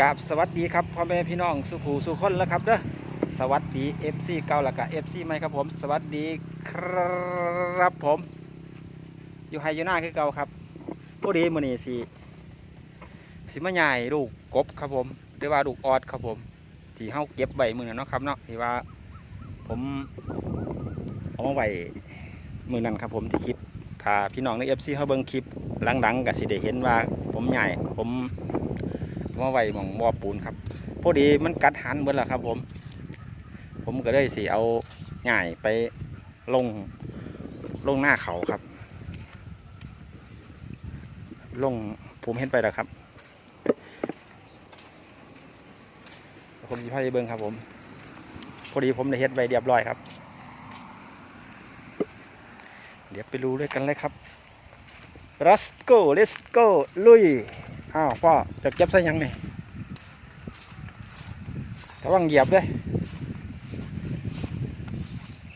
กราบสวัสดีครับพ่อแม่พี่น้องสุขูสุขคนแล้วครับเด้อสวัสดีเอฟซีเก้าหลักะเอฟซีใหมครับผมสวัสดีครับผม อยู่ไฮยูน่าคือเก่าครับผู้ดีมือนี่สีสีมะใหญ่ลูกกบครับผมหรือว่าลูกออดครับผมที่เฮาเก็บใบมือเนาะครับเนาะที่ว่า ผมเอามาใบมือนั่นครับผมที่คลิปถ้าพี่น้องในเอฟซีเขาเบิ้งคลิปหลังๆกับสิเดเห็นว่า ผมใหญ่ผม มาไว้มองบ่อปูนครับ พอดีมันกัดหันเบิดแล้วครับ ผม ผมก็เลยสิเอาง่ายไปลงลงหน้าเขาครับ ลงผมเห็นไปแล้วครับ ผมจะพายเบิ้งครับ ผม พอดีผมได้เห็ดไปเรียบร้อยครับ เดี๋ยวไปรู้ด้วยกันเลยครับรัสโกเลสโกลุย อ้าวพ่อจะเก็บใส่ยังไงระวังเหยียบด้วย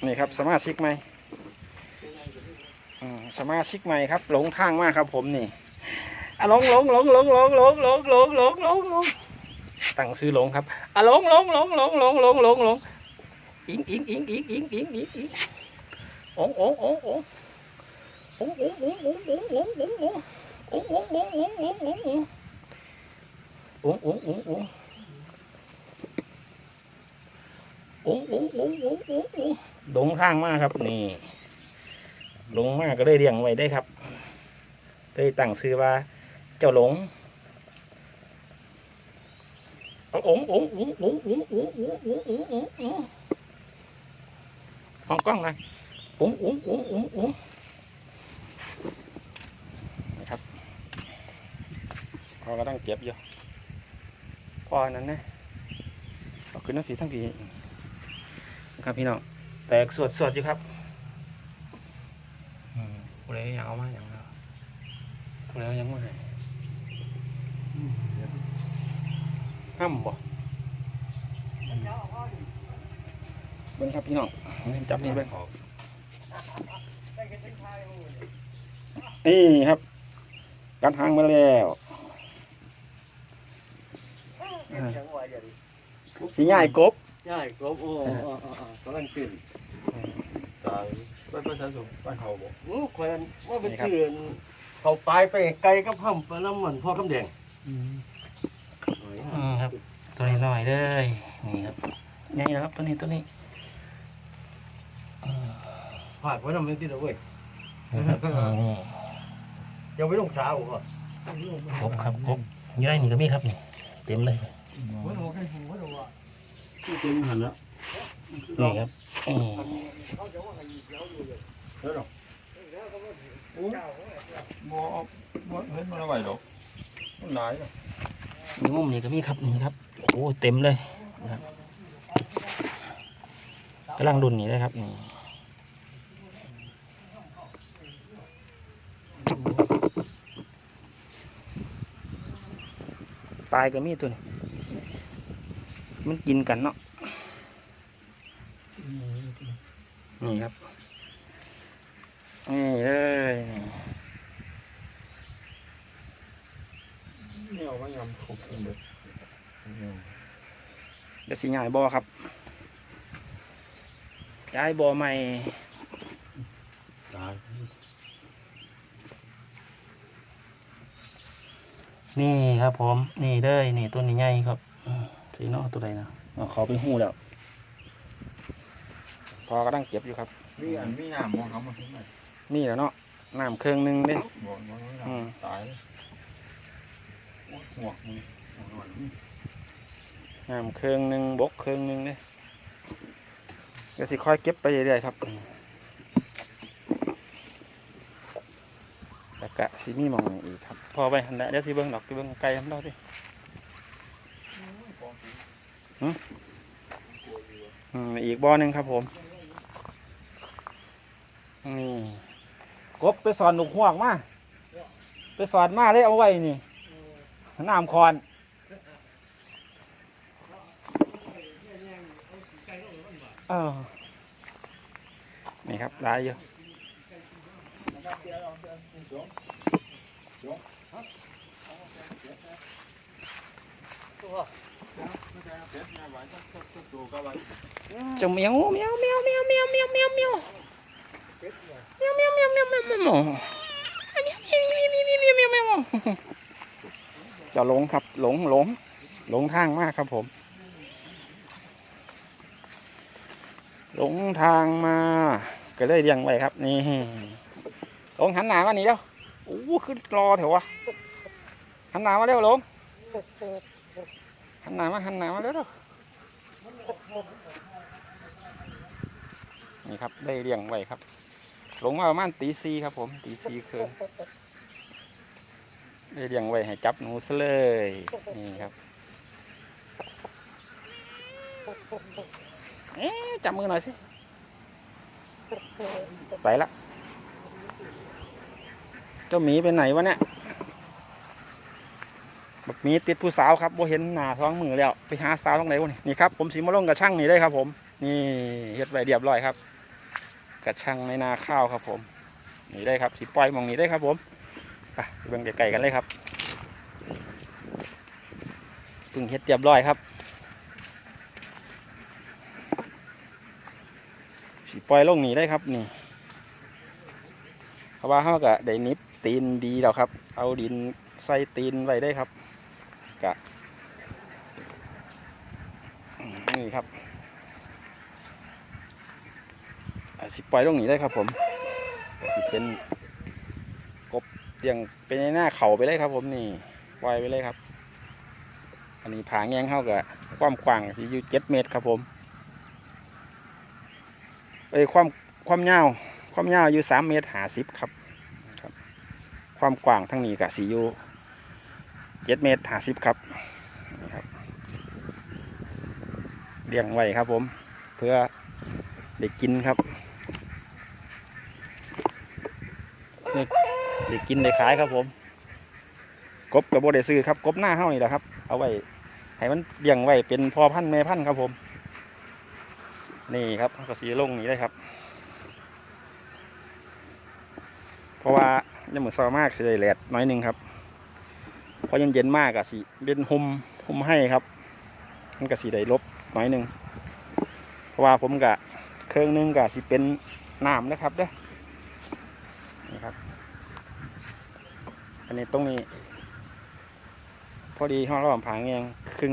นี่ครับสมาชิกใหม่สมาชิกใหม่ครับ หลงทางมากครับผมนี่อะหลงหลงหลงหลงหลงหลงหลงหลงหลงหลงหลงตั้งซื้อหลงครับอะหลงหลงหลงหลงหลงหลงหลงหลงอิงอิงอิงอิงอิงอิงอิงอิงโอ้โอ้โอ้โอ้โอ้โอ้โอ้โอ้โอ้โอ้โอ้ โงงอุ้งอุ้งอุ้งอุ้งอุ้งอุ้งอุ้งอุ้งอุ้งโงงโงงโงงอุ้งทางมากครับ นี่หลงมากก็เลยเลี้ยงไว้ได้ครับไลยตั้งซื้อว่าเจ้าหลงององององององององององโงององกล้องนะองององององ พอก็ต้องเก็บอยู่พอนั้นนะเอาขึ้นน้ำผีทั้งผีนะครับพี่น้องแตกสวดสวดอยู่ครับอืมผู้ใดอยากเอามาอย่างเราผู้ใดเอายังมาให้ห้ามบ่เบิ้งครับพี่น้องเล่นจับนี่เบิ้งนี่ครับ กัดหางมาแล้ว สีใหญ่กบใช่ครบโอ้กำลังตื่นตายบ้านประชาชนบ้านเขาบอกโอ้แควนว่าเป็นชื่อเขาปลายไปไกลกับห้ำปลาน้ำมันพ่อคำแดงอืมครับตัวนี้หน่อยเลยนี่ครับนี่นะครับตัวนี้ตัวนี้อืมผ่านไว้น้ำมันติดเอาเว้ยนะครับนี่ยังไม่ลงสาวก่อนครบครับครบอยู่ได้นี่ก็มีครับนี่เต็มเลย หัวหัวกันหัวหัวที่เต็มหันแล้วนี่ครับอืมแล้วหรอบ่บ่เห็นมันเอาไว้หรอกมันหลายอะมีมุมนี่ก็มีครับนี่ครับโอ้เต็มเลยนะครับกำลังดุนนี่เลยครับนี่ตายก็มีตัวนี้ มันกินกันเนาะนี่ครับนี่เลยนี่เอาไว้ยำขบกันเบิดเดี๋ยวสิย้ายบ่อครับย้ายบ่อใหม่นี่ครับผม นี่เด้อนี่ตัวนี้ใหญ่ครับ สีเนอตัวใดนะเอาเขาไปหู้แล้วพอกำลังเก็บอยู่ครับ มีอันมีน้ำมองเขามาทิ้งไหนนี่แหล้วเนาะน้ำเครื่องหนึงเด้บอกว่าไม่อืมตายโอ้ยหัวมึงหัวหน่อยนี่น้ำเครื่องหนึงบกเครื่องหนึงเด้เดี๋ยวสิค่อยเก็บไปเรื่อยๆครับแล้วก็สิมีหมองอีกครับ พอไปหันแหละเดี๋ยวสิเบิ่งดอกสิเบิ่งไกลทำเราดิหึ อีกบ่อหนึ่งครับผมนี่กบไปสอนหนุกหวกมาไปสอนมาเลยเอาไว้นี่น้ำคอนเออนี่ครับได้อยู่ เป็ดแม่หวานก็สักสักตัวก็ไว้เจะเมียวเมียวเมียวเมียวเมียวเมียวเมียวเมียวเป็ดเนี่ยเมียวเมียวเมียวเมียวเมียวเมียวเมียวเมียวเมียวเมียวเมียวเมียวเมียวจะหลงครับหลงหลงหลงทางมากครับผมหลงทางมาก็เลยเลี้ยงไว้ครับนี่หลงหันหน้ามานี่เด้วโอ้ขึ้นรอเถอะวะหันหน้ามาเร็วหลง หันหน้ามาหันหน้ามาเร็วเร็วนี่ครับได้เลี้ยงไว้ครับหลงมาประมาณตีสี่ครับผมตีสี่คืนได้เลี้ยงไว้ให้จับหนูซะเลยนี่ครับเอ๊จับมือหน่อยสิไปละเจ้าหมีไปไหนวะเนี่ย มีติดผู้สาวครับโบเห็นหน้าท้องมือแล้วไปหาสาวตรงไหนวะนี่นี่ครับผมสีมาลงกับช่างนี่ได้ครับ ผม นี่เฮ็ดไว้เรียบร้อยครับกระชังในนาข้าวครับ ผมนี่ได้ครับสีปล่อยมองนี้ได้ครับ ผมไปเบิ่งไกลๆกันเลยครับเพึ่งเฮ็ดเรียบร้อยครับสีปล่อยลงนี่ได้ครับนี่เพราะว่าเขาก็ได้นิบตีนดีแล้วครับ เอาดินใส่ตีนไว้ได้ครับ กะนี่ครับสิปล่อยลงนี้ได้ครับผมสิเป็นกบเลี้ยงเป็นในหน้าเขาไปเลยครับ ผมนี่ปล่อยไปเลยครับ อันนี้ผาแงงเข้ากับความกว้างที่อยู่เจ็ดเมตรครับผมเอ้ยความความยาวความยาวอยู่สามเมตรหาสิบครับครับความกว้างทั้งนี้กับสีอยู่ เจ็ดเมตรหาสิบครับนี่ครับเลี้ยงไว้ครับผม เพื่อได้กินครับได้กินได้ขายครับผม กบกับโบได้ซื้อครับ กบหน้าเฮ้านี่แหละครับ เอาไว้ให้มันเลี้ยงไว้เป็นพอพันธุ์แม่พันธุ์ครับผม นี่ครับก็สีลงนี้ได้ครับ เพราะว่ายังเหมือนซอมากเลยแหลดน้อยหนึ่งครับ พราะเย็นเย็นๆมากอะสีเป็นหุมหุมให้ครับ มันก็สีได้ลบน้อยหนึ่งเพราะว่าผมกะเครื่องหนึงกะสีเป็นน้ำนะครับเด้อนี่ครับ อันนี้ตรงนี้ พอดีห้องระหว่างผางเองครึ่ง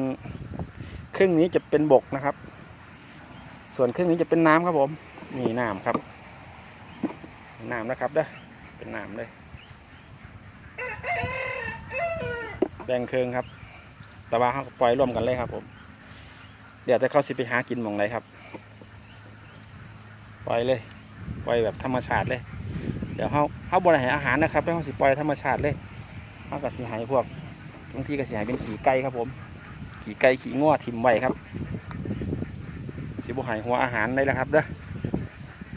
ครึ่งนี้จะเป็นบกนะครับ ส่วนครึ่งนี้จะเป็นน้ำครับผมนี่น้ำครับน้ำนะครับเด้อเป็นน้ำเลย แบ่งเครื่องครับ แต่ว่าเขาปล่อยร่วมกันเลยครับผม เดี๋ยวจะเข้าสิไปหากินหมองไหนครับ ปล่อยเลย ปล่อยแบบธรรมชาติเลย เดี๋ยวเขาเขาบริหารอาหารนะครับแล้วเขาสิปล่อยธรรมชาติเลยเขาก็สิหายพวกบางทีก็สิหายเป็นขี่ไก่ครับผม ขี่ไก่ขี่ง้อทิมไว้ครับสิบหายหัวอาหารได้แล้วครับเด้อ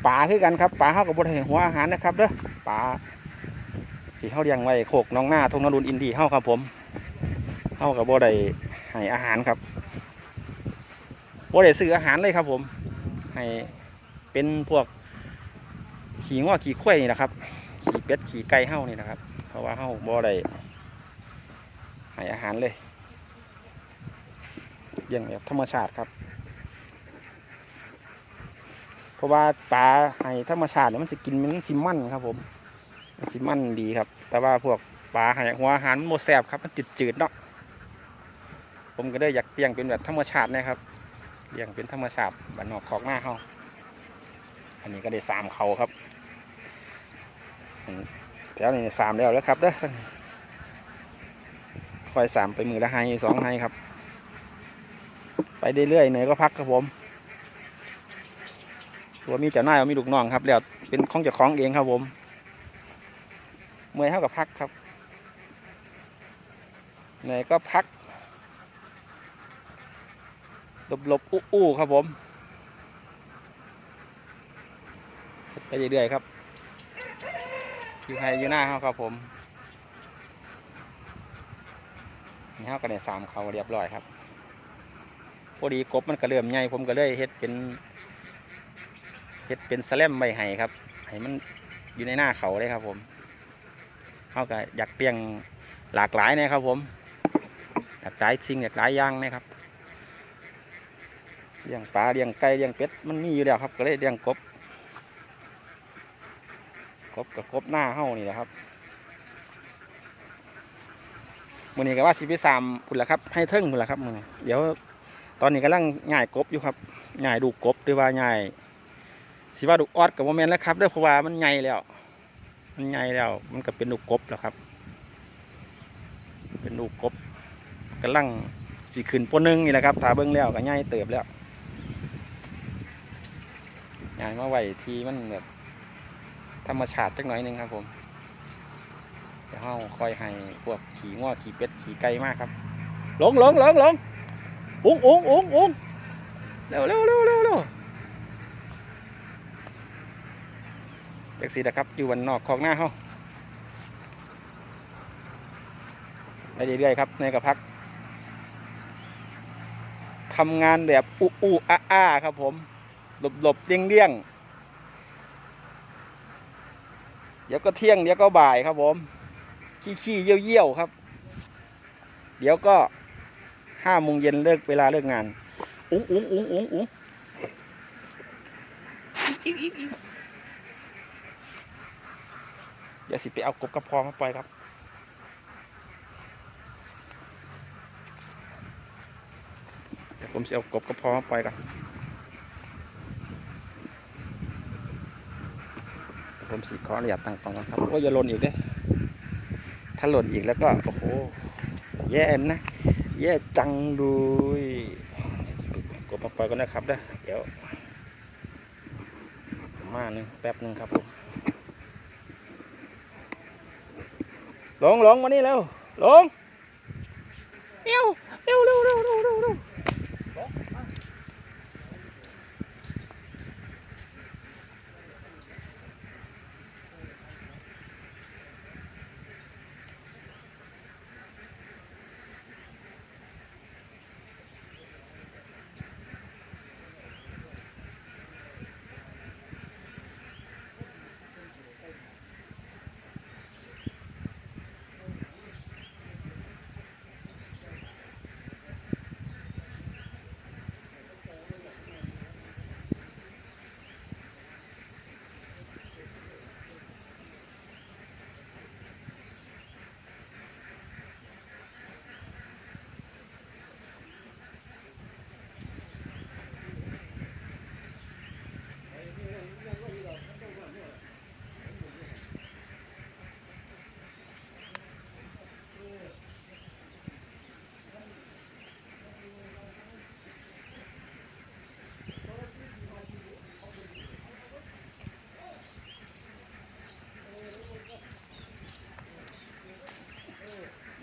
ปลาคือกันครับปลาเขากับบริหารหัวอาหารนะครับเด้อปลาที่เขาเลี้ยงไว้โคกน้องหน้าทงนรุนอินดีเข้าครับผม เขากับบริหารอาหารครับบริซื้ออาหารเลยครับ ผมให้เป็นพวกขี่ง้อขี่ข้วยนี่นะครับ ขี่เป็ดขี่ไก่เฮ้านี่นะครับ เพราะว่าเฮ้าบ่ได้ให้อาหารเลยเลี้ยงแบบธรรมชาติครับ เพราะว่าปลาให้ธรรมชาติเนี่ยมันจะกินมันสิมันครับ ผมมันสิมันดีครับ แต่ว่าพวกปลาให้หัวอาหารโมแซบครับ มันจืดจืดๆเนาะ ผมก็ได้อยากเลี้ยงเป็นแบบธรรมชาตินะครับเลี้ยงเป็นธรรมชาติบ้านนอกขอกหน้าเฮาอันนี้ก็ได้สามเขาครับแถวนี้สามแล้วแล้วครับเด้อคอยสามไปมือละให้สองให้ครับ ไปเรื่อยๆเหนื่อยก็พักครับผมตัวมีเจ้านาเอามีลูกน้องครับ แล้วเป็นของเจ้าของเองครับผมเมื่อยเท่ากับพักครับเหนื่อยก็พัก หลบๆอู้ๆครับผมไปเรื่อยๆครับอยู่ไฮอยู่หน้าเขาครับผมนี่เขาก็ได้สามเขาเรียบร้อยครับพอดีกบมันก็เริ่มใหญ่ผมก็เลยเฮ็ดเป็นเฮ็ดเป็นสแลมใบไห้ครับให้มันอยู่ในหน้าเขาเลยครับผมเขาก็อยากเปลี่ยงหลากหลายนะครับผมหลากหลายสิ่งหลากหลายอย่างนะครับ ลี้ยงปลาเลี้ยงไก่เลี้ยงเป็ดมันมีอยู่แล้วครับ ก็เลยเลี้ยงกบกบกับกบหน้าเฮ้านี่แหละครับมือนี้ก็ว่าสิไปสามพุ่นละครับ ให้เทิงพุ่นละครับมือนี้เดี๋ยวตอนนี้กำลังง่ายกบอยู่ครับง่ายดูกบหรือว่าง่ายสิว่าดูออดกับโมเมนต์แล้วครับด้วยเพราะว่ามันใหญ่แล้ว มันใหญ่แล้ว มันก็เป็นดูกบแล้วครับ เป็นดูกบกำลังสิขึ้นปนหนึงนี่แหละครับถ้าเบิ้งแล้วก็ใหญ่เติบแล้ว ใหญ่มาไว้ที่มันแบบธรรมชาติจักหน่อยนึงครับ ผมเดี๋ยวเฮาคอยให้พวกขี่ง้อขี่เป็ดขี่ไก่มากครับหลงหลงหลงหลงอุ้งอุ้งอุ้งอุ้งเร็วเร็วเร็วเร็วเร็วแท็กซี่นะครับอยู่วันนอกของหน้าเขาไปเรื่อยๆครับในกระพักทำงานแบบอู้อู้อ้าอ้าครับผม หลบหลบเลี่ยงเลี่ยงเดี๋ยวก็เที่ยงเดี๋ยวก็บ่ายครับผม ขี้ขี้เยี่ยวเยี่ยวครับ เดี๋ยวก็ห้าโมงเย็นเลิกเวลาเลิกงาน อุ้งอุ้งอุ้งอุ้งอุ้งอิ๊งอิ๊งอิ๊งเดี๋ยวสิไปเอากบกระพอมาปล่อยครับเดี๋ยวผมจะเอากบกระพอมาปล่อยกันเดี๋ยว ผมสิขออนุญาตตั้งกล้องก่อนครับโอ้ยอย่าหล่นอีกเด้ถ้าหล่นอีกแล้วก็โอ้โหแย่นะแย่จังเลยกดปล่อยก่อนนะครับเด้อเดี๋ยวมาหนึ่งแป๊บหนึ่งครับผมลงลงมานี่เร็วลงเร็วเร็วเร็วเร็ว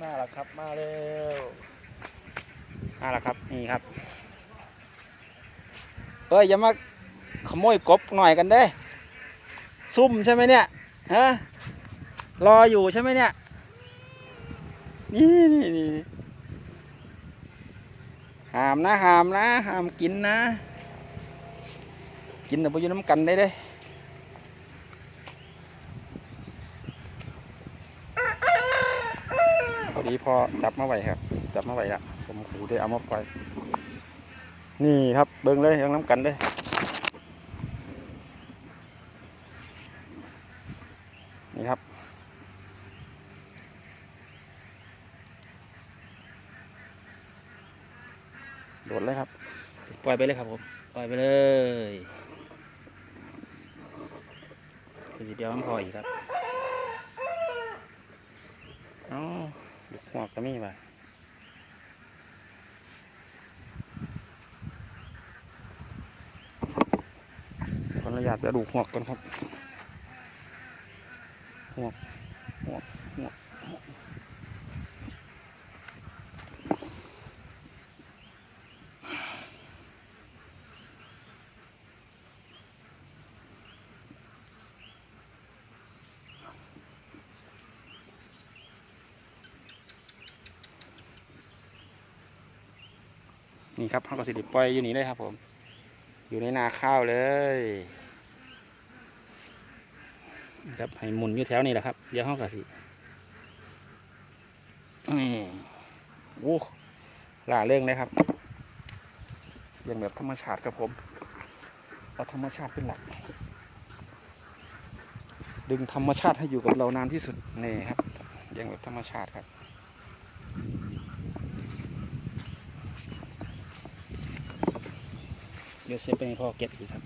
มาแล้วครับ มาเร็วมาแล้วครับ นี่ครับ เอ้ย อย่ามาขโมยกบหน่อยกันเด้ ซุ่มใช่ไหมเนี่ย ฮะ รออยู่ใช่ไหมเนี่ย นี่นี่นี่ห้ามนะห้ามนะห้ามกินนะ กินแต่ไปอยู่น้ำกันได้เด้ พอ ดีพอจับมาไว้ครับ จับมาไว้ละผมขู่ได้เอามาปล่อย นี่ครับเบิ่งเลยยังน้ำกันเลยนี่ครับโดดเลยครับ ปล่อยไปเลยครับผม ปล่อยไปเลยคือสิเดียวมันพออีกครับ อ๋อ วกก็มีไปขออนุญาตจะดูหวกก่อนครับหวกหวกหวก นี่ครับเขาก็สิริปล่อยอยู่นี่เลยครับผม อยู่ในนาข้าวเลยครับให้หมุนอยู่แถวนี้แหละครับเดี๋ยวเขาก็สินี่โอ้ล่าเรื่องเลยครับเลี้ยงแบบธรรมชาติครับผมเอาธรรมชาติเป็นหลัก ดึงธรรมชาติให้อยู่กับเรานานที่สุดนี่ครับเลี้ยงแบบธรรมชาติครับ เดี๋ยวเซฟไปให้พ่อเก็บอีกครับ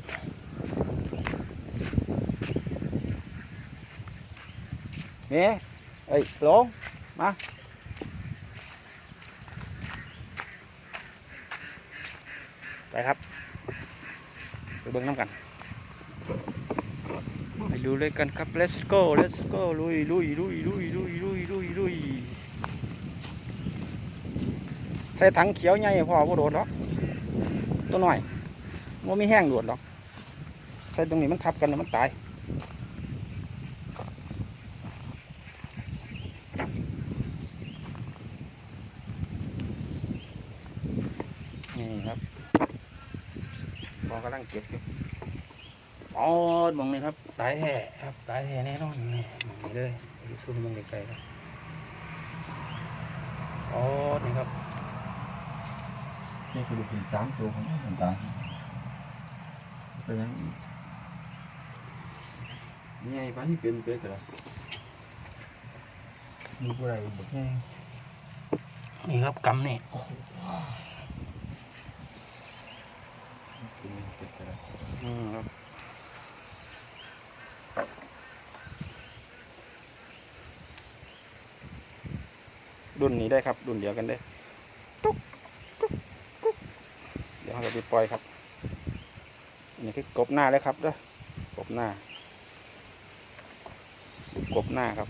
นี่เอ้ยหลงมาไปครับไปเบิ่งน้ำกันไปดูเลยกันครับ let's go let's go ลุยลุยลุยลุยลุยลุยลุยลุยใส่ถังเขียวใหญ่พ่อบ่โดดหรอกตัวหน้อย มันมีแห้งโดดหรอก ใส่ตรงนี้มันทับกันแล้วมันตาย นี่ครับพอกำลังเก็บอยู่อ๋อมองนี่ครับ ตายแท้ครับ ตายแท้แน่นอนนี่มองนี่เลยอยู่ซูมมองไกลๆครับอ๋อนี่ครับ นี่คือลูกผีสามตัวของมันตาย เป็นยังอีกนี่ไงบ้านที่เป็นเป็นแต่ละมีผู้ใดบอกไงนี่ครับกำนี่เป็นเป็นแต่ละอืมครับรุ่นนี้ได้ครับ รุ่นเดียวกันได้ตุ๊กกุ๊กกุ๊กเดี๋ยวเราจะไปปล่อยครับอั นี่คือกบหน้าเลยครับเด้อกบหน้ากบหน้าครับ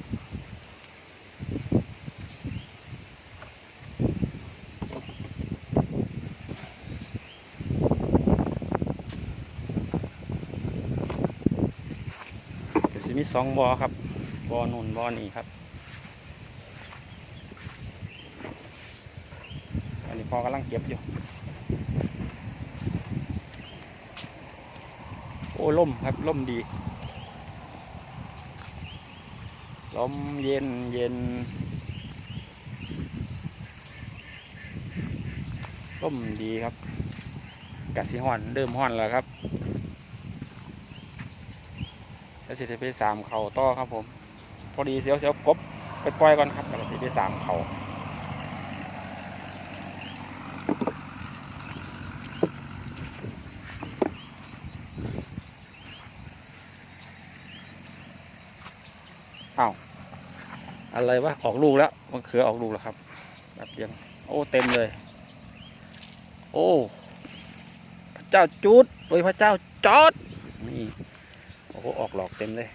เดี๋ยวสิมีสองบอครับบอนุ่นบอนี่ครับอันนี้พอกำลังเก็บอยู่ อ้ล่มครับล่มดีลมเย็นเย็นล่มดีครับกะสิห่อนเริ่มห่อนแล้วครับแล้วสิได้ไปสามเข่าต่อครับผม พอดีเสียวเสียวกบไปปล่อยก่อนครับแล้วสิไปสามเข่า อะไรวะออกลูกแล้วมันเขือออกลูกแล้วครับแบบเดียวโอ้เต็มเลย โอ้พระเจ้าจุดโอ้ยพระเจ้าจอดนี่โอ้โหออกหลอกเต็มเลย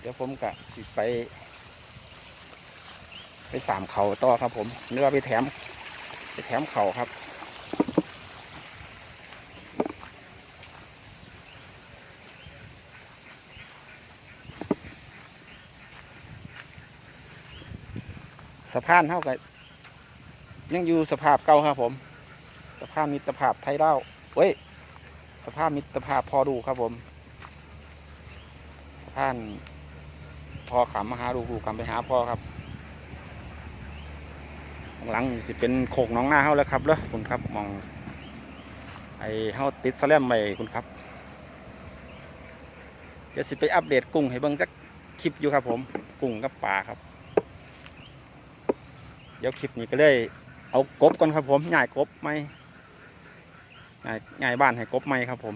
เดี๋ยวผมกะสิไป ไปสามเขาต่อครับผมเนื้อไปแถม ไปแถมเขาครับ สะพานเท่ากับยังอยู่สภาพเก่าครับผม สภาพมิตรภาพไทยเล่าเว้ยสภาพมิตรภาพพอดูครับผม สะพานพอขำมาหาลูกลูกขำไปหาพ่อครับหลังสิเป็นโขกน้องหน้าเฮาแล้วครับเลยคุณครับมอง ไอเฮาติดสแลมไปคุณครับ เดี๋ยวสิไปอัปเดตกุ้งให้เบิ่งจักคลิปอยู่ครับผม กุ้งกับปลาครับ เดี๋ยวคลิปนี้ก็เลยเอากบก่อนครับผมง่ายกบไหมง่ายง่ายบ้านให้กบไหมครับผม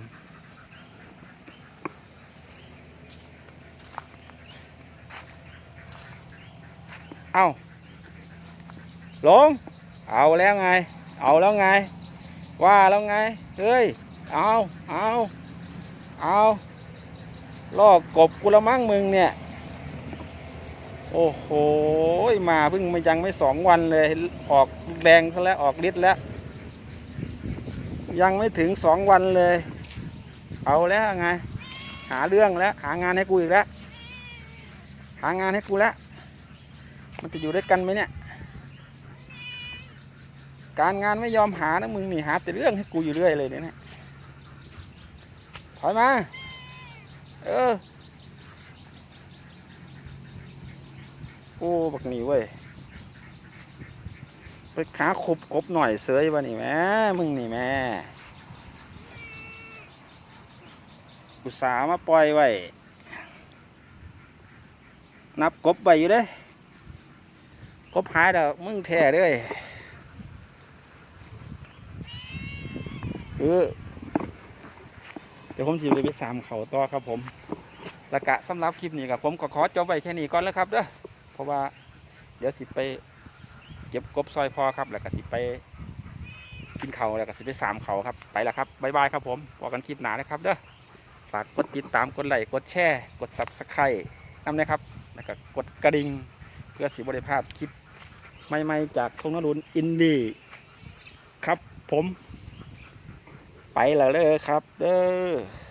เอาลง เอาแล้วไง เอาแล้วไง ว่าแล้วไง เฮ้ย เอาเอาเอาลอกกบกูละมั่งมึงเนี่ย โอ้โห มาเพิ่งมายังไม่สองวันเลย ออกแรงซะแล้วออกฤทธิ์แล้ว ยังไม่ถึงสองวันเลย เอาแล้วไง หาเรื่องแล้ว หางานให้กูอีกแล้ว หางานให้กูแล้ว มันจะอยู่ด้วยกันไหมเนี่ย การงานไม่ยอมหานะมึงนี่หาแต่เรื่องให้กูอยู่เรื่อยเลยเนี่ยถอยมา เออ อ้บักนี่เว้ยไปขาขบกบหน่อยเสยวันนี่แม่มึงนี่แม่อุตสามาปล่อยไว้นับกบไปอยู่เด้กบหายแล้วมึงแท้เลยเออเดี๋ยวผมสิเลยไปสามเขาต่อครับผมล้วกะสำหรับคลิปนี้กับผมก็ขอจบไว้แค่นี้ก่อนแล้วครับเด้อ เพราะว่าเดี๋ยวสิไปเก็บกบซอยพอครับ แล้วก็สิไปกินเขาแล้วก็สิไปสามเขาครับ ไปแล้วครับบ๊ายบายครับผมพอกันคลิปหนานะครับเด้อฝากกดติดตามกดไลค์กดแชร์กดซับสไครต์นำนะครับ แล้วก็กดกระดิ่งเพื่อสิบริพลาดคลิปใหม่ๆจากทงนรุนอินดี้ครับผม ไปแล้วเลยครับ เด้อ